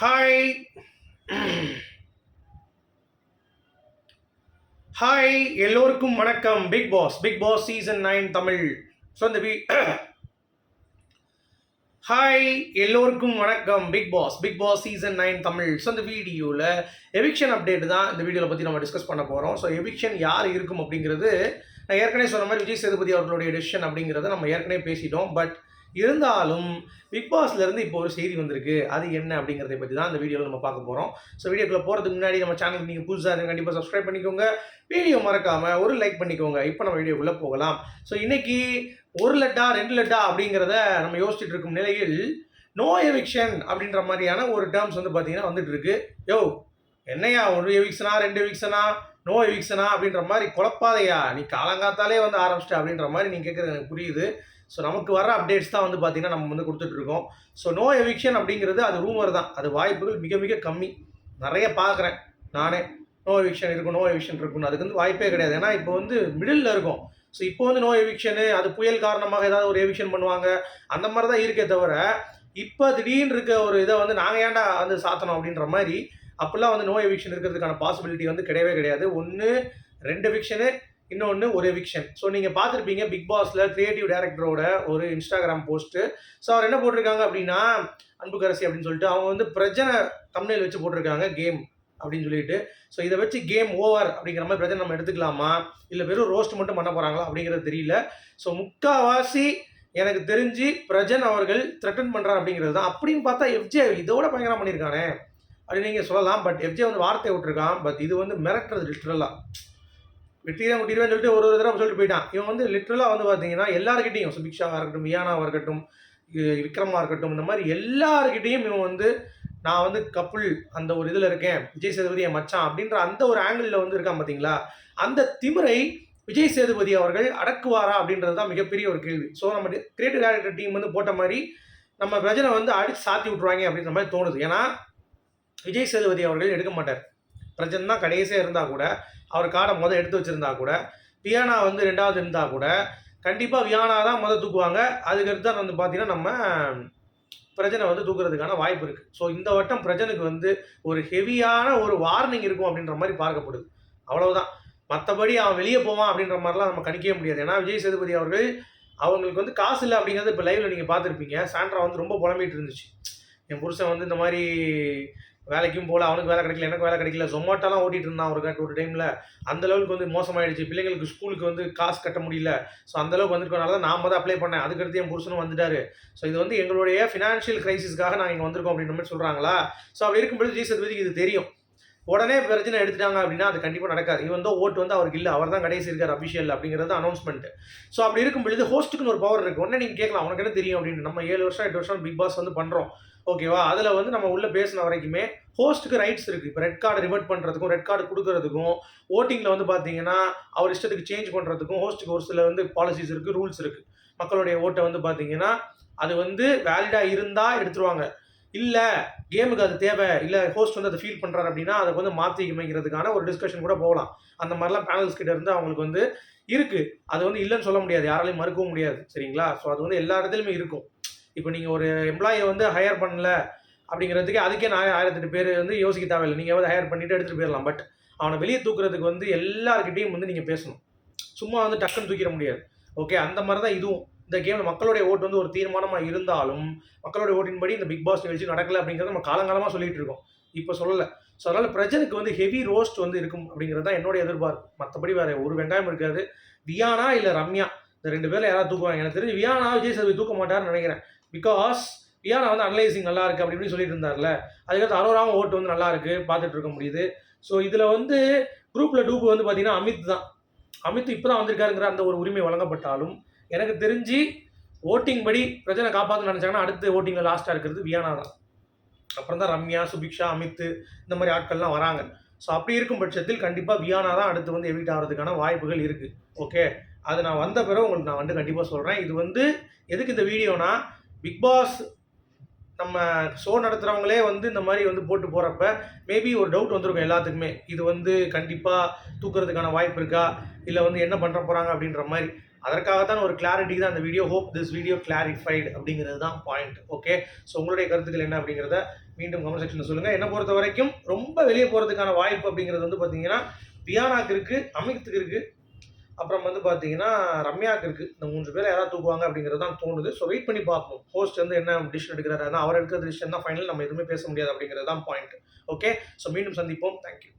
Hi hi எல்லோருக்கும் வணக்கம். Bigg Boss Bigg Boss season nine Tamil. So இந்த வீ ஹாய் எல்லோருக்கும் வணக்கம். Bigg Boss Bigg Boss season nine Tamil. So இந்த வீடியோவில் எவிக்ஷன் அப்டேட் தான் இந்த வீடியோவில் பற்றி நம்ம டிஸ்கஸ் பண்ண போகிறோம் ஸோ எவிக்ஷன் யார் இருக்கும் அப்படிங்கிறது நான் ஏற்கனவே சொன்ன மாதிரி விஜய் சேதுபதி அவர்களுடைய டெசிஷன் அப்படிங்கிறத நம்ம ஏற்கனவே பேசிட்டோம். பட் இருந்தாலும் பிக் பாஸ்லேருந்து இப்போ ஒரு செய்தி வந்திருக்கு. அது என்ன அப்படிங்கிறத பற்றி தான் அந்த வீடியோவில் நம்ம பார்க்க போகிறோம் ஸோ வீடியோக்குள்ளே போகிறதுக்கு முன்னாடி நம்ம சேனலுக்கு நீங்கள் புதுசாக இருந்து கண்டிப்பாக சப்ஸ்கிரைப் பண்ணிக்கோங்க. வீடியோ மறக்காமல் ஒரு லைக் பண்ணிக்கோங்க. இப்போ நம்ம வீடியோக்குள்ளே போகலாம். ஸோ இன்றைக்கி ஒரு லட்டா ரெண்டு லட்டா அப்படிங்கிறத நம்ம யோசிச்சுட்டு இருக்கும் நிலையில் நோ எவிக்ஷன் அப்படின்ற மாதிரியான ஒரு டேர்ம்ஸ் வந்து பார்த்தீங்கன்னா வந்துட்டு இருக்கு. யோ என்னையா ஒரு எவிக்ஷனா ரெண்டு எவிக்ஷனா நோ எவிக்ஷனா அப்படின்ற மாதிரி குழப்பாதையா? நீ காலங்காத்தாலே வந்து ஆரம்பிச்சிட்ட அப்படின்ற மாதிரி நீ கேட்குறது எனக்கு புரியுது. ஸோ நமக்கு வர அப்டேட்ஸ் தான் வந்து பார்த்தீங்கன்னா நம்ம வந்து கொடுத்துட்ருக்கோம் ஸோ நோ எவிக்ஷன் அப்படிங்கிறது அது ரூமர் தான். அது வாய்ப்புகள் மிக மிக கம்மி. நிறைய பார்க்குறேன் நானே. நோ எவிக்ஷன் இருக்கும் நோ எவிக்ஷன் இருக்கும்னு. அதுக்கு வந்து வாய்ப்பே கிடையாது. ஏன்னா இப்போ வந்து மிடில் இருக்கும். ஸோ இப்போ வந்து நோ எவிக்ஷனு அது புயல் காரணமாக ஏதாவது ஒரு எவிக்ஷன் பண்ணுவாங்க. அந்த மாதிரி தான் இருக்கே தவிர இப்போ திடீர்னு இருக்க ஒரு இதை வந்து நாங்கள் ஏன்டா வந்து சாத்தணும் அப்படின்ற மாதிரி அப்போல்லாம் வந்து நோ எவிக்ஷன் இருக்கிறதுக்கான பாசிபிலிட்டி வந்து கிடையவே கிடையாது. ஒன்று ரெண்டு எவிக்ஷனு இன்னொன்று ஒரு எவிக்ஷன் ஸோ நீங்கள் பார்த்துருப்பீங்க பிக் பாஸில் கிரியேட்டிவ் டைரக்டரோட ஒரு இன்ஸ்டாகிராம் போஸ்ட்டு ஸோ அவர் என்ன போட்டிருக்காங்க அப்படின்னா அன்புக்கரசி அப்படின்னு சொல்லிட்டு அவங்க வந்து பிரஜனை தமிழில் வச்சு போட்டிருக்காங்க கேம் அப்படின்னு சொல்லிட்டு. ஸோ இதை வச்சு கேம் ஓவர் அப்படிங்கிற மாதிரி பிரச்சனை நம்ம எடுத்துக்கலாமா? இல்லை வெறும் ரோஸ்ட் மட்டும் பண்ண போகிறாங்களா அப்படிங்கிறது தெரியல. ஸோ முக்காவாசி எனக்கு தெரிஞ்சு பிரஜன் அவர்கள் த்ரெட்டன் பண்ணுறார் அப்படிங்கிறது தான். அப்படின்னு பார்த்தா எஃப்ஜே இதோட பயங்கரம் பண்ணியிருக்கானே. அப்படின்னு நீங்கள் சொல்லலாம். பட் எஃப்ஜே வந்து வார்த்தை விட்டுருக்கான். பட் இது வந்து மிரட்டுறது லிட்ரலாக வெற்றியை குட்டிடுவேன்னு சொல்லிட்டு ஒரு ஒரு தடவை சொல்லிட்டு போயிட்டான். இவன் வந்து லிட்ரலாக வந்து பார்த்தீங்கன்னா எல்லாருக்கிட்டையும் சுபிக்ஷாவாக இருக்கட்டும் வியானாவாக இருக்கட்டும் விக்ரமாக இருக்கட்டும் இந்த மாதிரி எல்லாருக்கிட்டையும் இவன் வந்து நான் வந்து கப்புள் அந்த ஒரு இதில் இருக்கேன் விஜய் சேதுபதி என் மச்சான் அப்படின்ற அந்த ஒரு ஆங்கிளில் வந்து இருக்கான் பார்த்தீங்களா அந்த திமிரை விஜய் சேதுபதி அவர்கள் அடக்குவாரா அப்படின்றது தான் மிகப்பெரிய ஒரு கேள்வி. ஸோ நம்ம கிரியேட்டிவ் டேரக்டர் டீம் வந்து போட்ட மாதிரி நம்ம பிரஜனை வந்து அடிச்சு சாத்தி விட்ருவாங்க அப்படின்ற மாதிரி தோணுது. ஏன்னா விஜய் சேதுபதி அவர்கள் எடுக்க மாட்டார். பிரஜன் தான் கடைசியாக இருந்தால் கூட அவர் கார்டை முதல் எடுத்து வச்சிருந்தா கூட வியானா வந்து ரெண்டாவது இருந்தால் கூட கண்டிப்பாக வியானா தான் முதல் தூக்குவாங்க. அதுக்கடுத்து தான் வந்து பார்த்தீங்கன்னா நம்ம பிரஜனை வந்து தூக்குறதுக்கான வாய்ப்பு இருக்குது ஸோ இந்த வட்டம் பிரஜனுக்கு வந்து ஒரு ஹெவியான ஒரு வார்னிங் இருக்கும் அப்படின்ற மாதிரி பார்க்கப்படுது. அவ்வளவுதான். மற்றபடி அவன் வெளியே போவான் அப்படின்ற மாதிரிலாம் நம்ம கணிக்கவே முடியாது. ஏன்னா விஜய் சேதுபதி அவர்கள் அவங்களுக்கு வந்து காசு இல்லை அப்படிங்கிறது இப்போ லைவில் நீங்கள் பார்த்துருப்பீங்க. சாண்ட்ரா வந்து ரொம்ப புலம்பிகிட்டு இருந்துச்சு. என் புருஷன் வந்து இந்த மாதிரி வேலைக்கும் போகல அவனுக்கு வேலை கிடைக்கல எனக்கு வேலை கிடைக்கல. ஜொமேட்டோலாம் ஓட்டிட்டு இருந்தான் ஒரு ஒரு டைமில் அந்த அளவுக்கு வந்து மோசமாயிடுச்சு. பிள்ளைங்களுக்கு ஸ்கூலுக்கு வந்து காசு கட்ட முடியல. ஸோ அந்த அளவுக்கு தான் நான் தான் அப்ளை பண்ணேன். அதுக்கடுத்து என் புருஷனும் வந்துட்டாரு. ஸோ இது வந்து எங்களுடைய ஃபினான்ஷியல் கிரைசிஸ்க்காக நாங்கள் இங்கே வந்திருக்கோம் அப்படின்ற மாதிரி சொல்கிறாங்களா ஸோ அப்படி இருக்கும்போது ஜி சதுபதிக்கு இது தெரியும். உடனே பிரச்சனை எடுத்துட்டாங்க அப்படின்னா அது கண்டிப்பாக நடக்காது. இவன் தான் ஓட்டு வந்து அவருக்கு இல்லை. அவர் தான் கடைசி இருக்கார் அஃபிஷியல் அப்படிங்கிறது அனௌன்ஸ்மெண்ட் ஸோ அப்படி இருக்கும் பொழுது ஹோஸ்ட்டுக்குன்னு ஒரு பவர் இருக்குது உடனே நீங்கள் கேட்கலாம். உனக்கு என்ன தெரியும் அப்படின்னு. நம்ம ஏழு வருஷம் எட்டு வருஷம் பிக் பாஸ் வந்து பண்ணுறோம் ஓகேவா அதில் வந்து நம்ம உள்ளே பேசின வரைக்குமே ஹோஸ்ட்டுக்கு ரைட்ஸ் இருக்குது இப்போ ரெட் கார்டு ரிவர்ட் பண்ணுறதுக்கும் ரெட் கார்டு கொடுக்கறதுக்கும் ஓட்டிங்கில் வந்து பார்த்தீங்கன்னா அவர் இஷ்டத்துக்கு சேஞ்ச் பண்ணுறதுக்கும் ஹோஸ்ட்டுக்கு ஒரு சில வந்து பாலிசிஸ் இருக்குது ரூல்ஸ் இருக்குது மக்களுடைய ஓட்டை வந்து பார்த்தீங்கன்னா அது வந்து வேலிடாக இருந்தால் எடுத்துருவாங்க. இல்லை கேமுக்கு அது தேவை இல்லை ஹோஸ்ட் வந்து அதை ஃபீல் பண்ணுறாரு அப்படின்னா அதை வந்து மாற்றி அமைக்கிறதுக்கான ஒரு டிஸ்கஷன் கூட போகலாம். அந்த மாதிரிலாம் பேனல்ஸ் கிட்ட இருந்து அவங்களுக்கு வந்து இருக்குது அது வந்து இல்லைன்னு சொல்ல முடியாது. யாராலையும் மறுக்கவும் முடியாது. சரிங்களா? ஸோ அது வந்து எல்லா இடத்துலையுமே இருக்கும். இப்போ நீங்கள் ஒரு எம்ப்ளாயை வந்து ஹையர் பண்ணல அப்படிங்கிறதுக்கு அதுக்கே நான் ஆயிரத்தெட்டு பேர் வந்து யோசிக்க தேவையில்லை. நீங்கள் வந்து ஹையர் பண்ணிட்டு எடுத்துகிட்டு போயிடலாம். பட் அவனை வெளியே தூக்குறதுக்கு வந்து எல்லாருக்கிட்டையும் வந்து நீங்கள் பேசணும். சும்மா வந்து டக்குன்னு தூக்கிட முடியாது. ஓகே அந்த மாதிரி தான் இதுவும். இந்த கேமில் மக்களுடைய ஓட்டு வந்து ஒரு தீர்மானமாக இருந்தாலும் மக்களுடைய ஓட்டின்படி இந்த பிக் பாஸ் நிகழ்ச்சி நடக்கல அப்படிங்கிறத நம்ம காலங்காலமாக சொல்லிட்டு இருக்கோம். இப்போ சொல்லலை. ஸோ அதனால் பிரஜனுக்கு வந்து ஹெவி ரோஸ்ட் வந்து இருக்கும் அப்படிங்கிறது தான் என்னுடைய எதிர்பார்ப்பு. மற்றபடி வேறு ஒரு வெங்காயம் இருக்காது. வியானா இல்லை ரம்யா? இந்த ரெண்டு பேரில் யாராவது தூக்குவாங்க? எனக்கு தெரிஞ்சு வியானா விஜய் சேதுபதி தூக்க மாட்டார்னு நினைக்கிறேன். பிகாஸ் வியானா வந்து அனலைசிங் நல்லா இருக்கு அப்படி இப்படின்னு சொல்லிட்டு இருந்தார்ல. அதுக்கடுத்து அரோராவும் ஓட்டு வந்து நல்லா இருக்கு பார்த்துட்டு இருக்க முடியுது. ஸோ இதில் வந்து குரூப்பில் டூப்பு வந்து பார்த்தீங்கன்னா அமித் தான். அமித் இப்போ தான் வந்திருக்காருங்கிற அந்த ஒரு உரிமை வழங்கப்பட்டாலும் எனக்கு தெரிஞ்சு ஓட்டிங் படி பிரச்சனை காப்பாற்றணும்னு நினச்சாங்கன்னா அடுத்து ஓட்டிங்கில் லாஸ்ட்டாக இருக்கிறது வியானா தான். அப்புறம் தான் ரம்யா சுபிக்ஷா அமித் இந்த மாதிரி ஆட்கள்லாம் வராங்க. ஸோ அப்படி இருக்கும் பட்சத்தில் கண்டிப்பாக வியானா தான் அடுத்து வந்து எவிட் ஆகிறதுக்கான வாய்ப்புகள் இருக்குது ஓகே அது நான் வந்த பிறகு உங்களுக்கு நான் வந்து கண்டிப்பாக சொல்கிறேன் இது வந்து எதுக்கு இந்த வீடியோனா பிக் பாஸ் நம்ம ஷோ நடத்துகிறவங்களே வந்து இந்த மாதிரி வந்து போட்டு போகிறப்ப மேபி ஒரு டவுட் வந்திருக்கும் எல்லாத்துக்குமே. இது வந்து கண்டிப்பாக தூக்குறதுக்கான வாய்ப்பு இருக்கா? இல்லை வந்து என்ன பண்ணுற போகிறாங்க அப்படின்ற மாதிரி. அதற்காகத்தான் ஒரு கிளாரிட்டிக்கு தான் அந்த video hope this video clarified அப்படிங்கிறது தான் பாயிண்ட் ஓகே ஸோ உங்களுடைய கருத்துக்கள் என்ன அப்படிங்கிறத மீண்டும் கமெண்ட் செக்ஷனில் சொல்லுங்கள் என்னை பொறுத்த வரைக்கும் ரொம்ப வெளியே போகிறதுக்கான வாய்ப்பு அப்படிங்கிறது வந்து பார்த்தீங்கன்னா வியானாக்கு இருக்குது அமித்துக்கு இருக்குது அப்புறம் வந்து பார்த்தீங்கன்னா ரம்யாக்கு இருக்குது இந்த மூன்று பேர் யாராவது தூக்குவாங்க அப்படிங்கிறது தான் தோணுது. ஸோ வெயிட் பண்ணி பார்ப்போம் ஹோஸ்ட் வந்து என்ன டிசிஷன் எடுக்கிறாரு? அவர் எடுக்கிற டிசிஷன் தான் ஃபைனல் நம்ம எதுவுமே பேச முடியாது அப்படிங்கிறது தான் பாயிண்ட் ஓகே ஸோ மீண்டும் சந்திப்போம். தேங்க்யூ